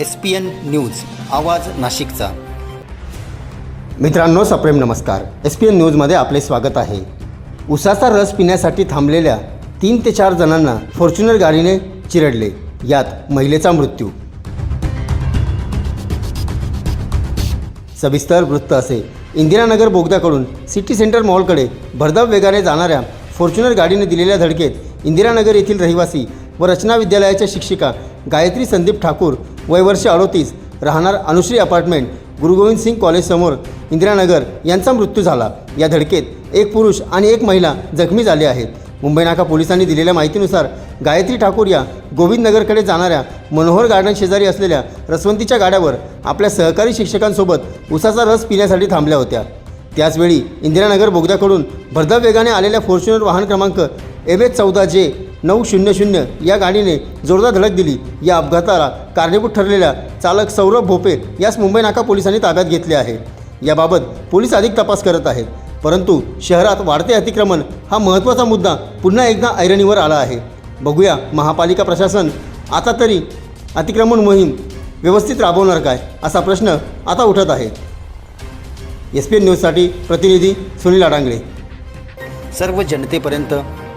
S P N news आवाज नाशिकचा. मित्रांनो सप्रेम नमस्कार. एस पी एन न्यूजमध्ये आपले स्वागत आहे. उसाचा रस पिण्यासाठी थांबलेल्या तीन ते चार जणांना फॉर्च्युनर गाडीने चिरडले. यात महिलेचा मृत्यू. सविस्तर वृत्त असे. इंदिरानगर बोगद्याकडून सिटी सेंटर मॉलकडे भरधाव वेगाने जाणाऱ्या फॉर्च्युनर गाडीने दिलेल्या धडकेत इंदिरानगर येथील रहिवासी व रचना विद्यालयाच्या शिक्षिका गायत्री संदीप ठाकूर वय वर्ष अडोतीस राहणार अनुश्री अपार्टमेंट गुरुगोविंद सिंग कॉलेजसमोर इंदिरानगर यांचा मृत्यू झाला. या धडकेत एक पुरुष आणि एक महिला जखमी झाले आहेत. मुंबई नाका पोलिसांनी दिलेल्या माहितीनुसार गायत्री ठाकूर या गोविंदनगरकडे जाणाऱ्या मनोहर गार्डन शेजारी असलेल्या रसवंतीच्या गाड्यावर आपल्या सहकारी शिक्षकांसोबत उसाचा रस पिण्यासाठी थांबल्या होत्या. त्याचवेळी इंदिरानगर बोगद्याकडून भरधाव वेगाने आलेल्या फॉर्च्युनर वाहन क्रमांक एम एच चौदा जे नऊ शून्य शून्य या गाडीने जोरदार धडक दिली. या अपघाताला कारणीभूत ठरलेल्या चालक सौरभ भोपे यास मुंबई नाका पोलिसांनी ताब्यात घेतले आहे. याबाबत पोलीस अधिक तपास करत आहेत. परंतु शहरात वाढते अतिक्रमण हा महत्त्वाचा मुद्दा पुन्हा एकदा ऐरणीवर आला आहे. बघूया महापालिका प्रशासन आता तरी अतिक्रमण मोहीम व्यवस्थित राबवणार काय असा प्रश्न आता उठत आहे. एस पी एन न्यूजसाठी प्रतिनिधी सुनील अडांगळे सर्व जनतेपर्यंत